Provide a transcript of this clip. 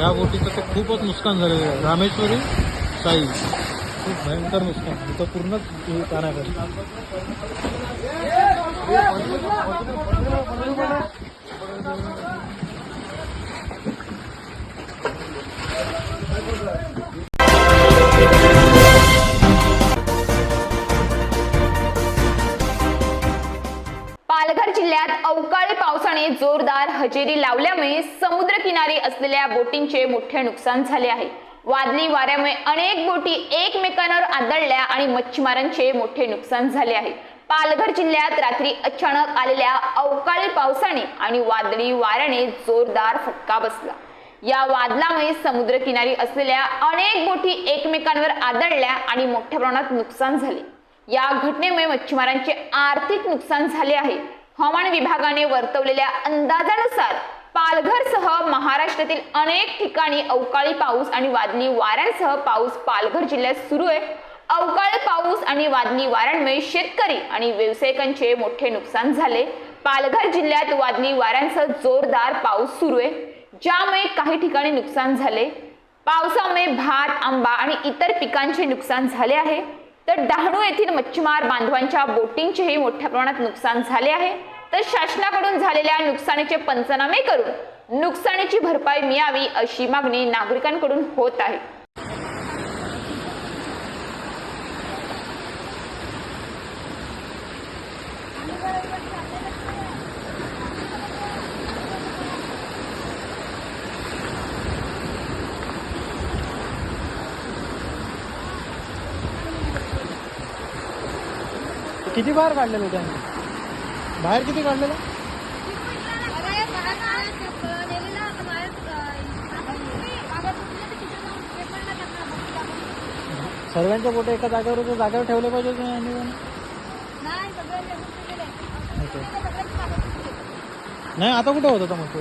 या बोटीचं तर खूपच नुकसान झालेलं आहे. रामेश्वरी साई खूप भयंकर नुकसान. तिथं पूर्णच कानाकडे पालघर जिल्ह्यात अवकाळी पावसाने जोरदार हजेरी लावल्यामुळे समुद्रकिनारी असलेल्या बोटींचे मोठे नुकसान झाले आहे. वादळी वाऱ्यामुळे अनेक बोटी एकमेकांवर आदळल्या आणि मच्छीमारांचे मोठे नुकसान झाले आहे. पालघर जिल्ह्यात रात्री अचानक आलेल्या अवकाळी पावसाने आणि वादळी वाऱ्याने जोरदार फटका बसला. या वादळामुळे समुद्रकिनारी असलेल्या अनेक बोटी एकमेकांवर आदळल्या आणि मोठ्या प्रमाणात नुकसान झाले. या घटनेमुळे मच्छीमारांचे आर्थिक नुकसान झाले आहे. हवामान विभागाने वर्तवलेल्या अंदाजानुसार पालघरसह महाराष्ट्रातील अनेक ठिकाणी अवकाळी पाऊस आणि वादळी वाऱ्यांसह पाऊस पालघर जिल्ह्यात सुरू आहे. अवकाळी पाऊस आणि वादळी वाऱ्यांमुळे शेतकरी आणि व्यावसायिकांचे मोठे नुकसान झाले. पालघर जिल्ह्यात वादळी वाऱ्यांसह जोरदार पाऊस सुरू आहे. ज्यामुळे काही ठिकाणी नुकसान झाले. पावसामुळे भात आंबा आणि इतर पिकांचे नुकसान झाले आहे. तर डहाणू येथील मच्छीमार बांधवांच्या बोटींचेही मोठ्या प्रमाणात नुकसान झाले आहे. तर शासनाकडून झालेल्या नुकसानीचे पंचनामे करून नुकसानीची भरपाई मिळावी अशी मागणी नागरिकांकडून होत आहे. किती बाहेर काढलेलं त्यांनी? बाहेर किती काढलेलं सर्वांच्या बोट एका जागेवर जागेवर ठेवले पाहिजे. नाही आता कुठं होत होता मग तो?